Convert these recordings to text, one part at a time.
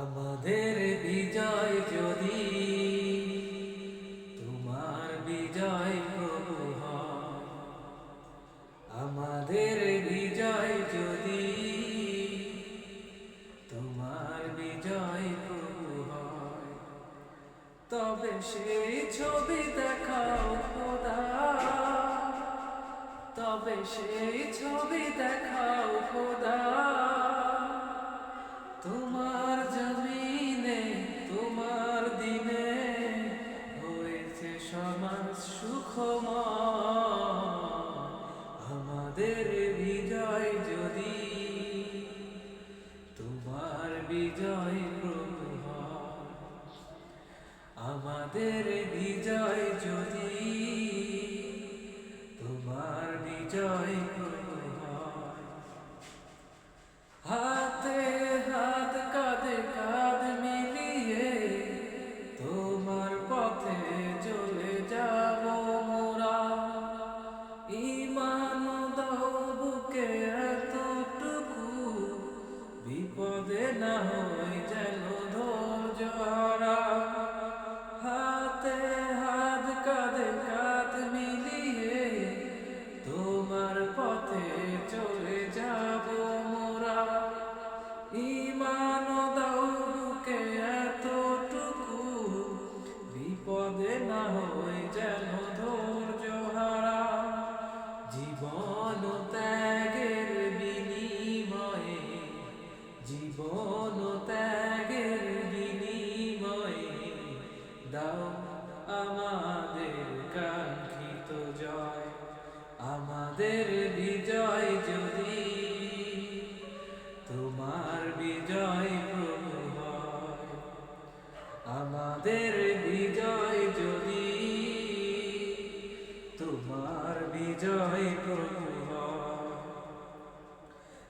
আমাদের বিজয় যদি তোমার বিজয় প্রভু আমাদের বিজয় যদি তোমার বিজয় প্রভু তবে সেই ছবি দেখাও খোদা। তবে সেই ছবি দেখাও খোদা। তোমার সুখময় আমাদের বিজয় যদি তোমার বিজয় প্রভু আমাদের বিজয় যদি তোমার বিজয় আমাদের বিজয় যদি, তোমার বিজয় প্রভু আমাদের বিজয় যদি, তোমার বিজয় প্রভু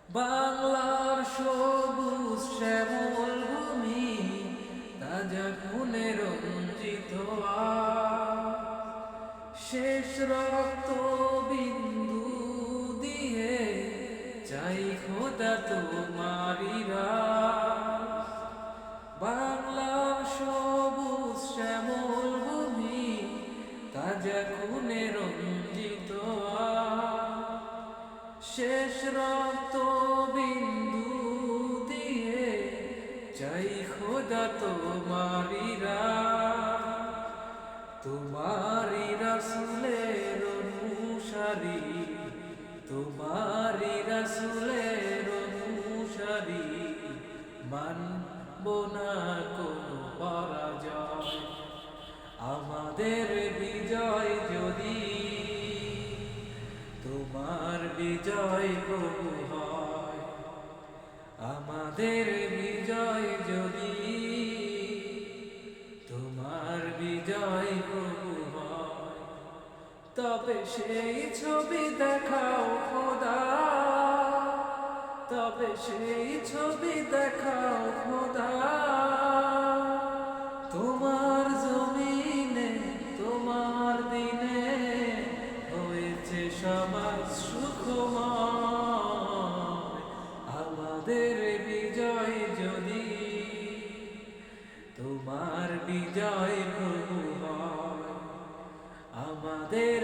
বাংলার সবুজ শ্যামল ভূমি, তাজা খুনে রঞ্জিত শেষ রক্ত শেষ রক্ত বিন্দু দিয়ে চাই খোদা তোমারি রাজ। তোমারি রসুলের অনুসারী তোমারি রসুলের অনুসারী মানব না কোনো আমাদের বিজয় যদি তোমার বিজয় প্রভু হয়। আমাদের বিজয় যদি তোমার বিজয় প্রভু হয়, তবে সেই ছবি দেখাও খোদা। তবে সেই ছবি দেখাও খোদা। আমার সুখময় আমাদের বিজয় যদি তোমার বিজয় প্রভু হয় আমাদের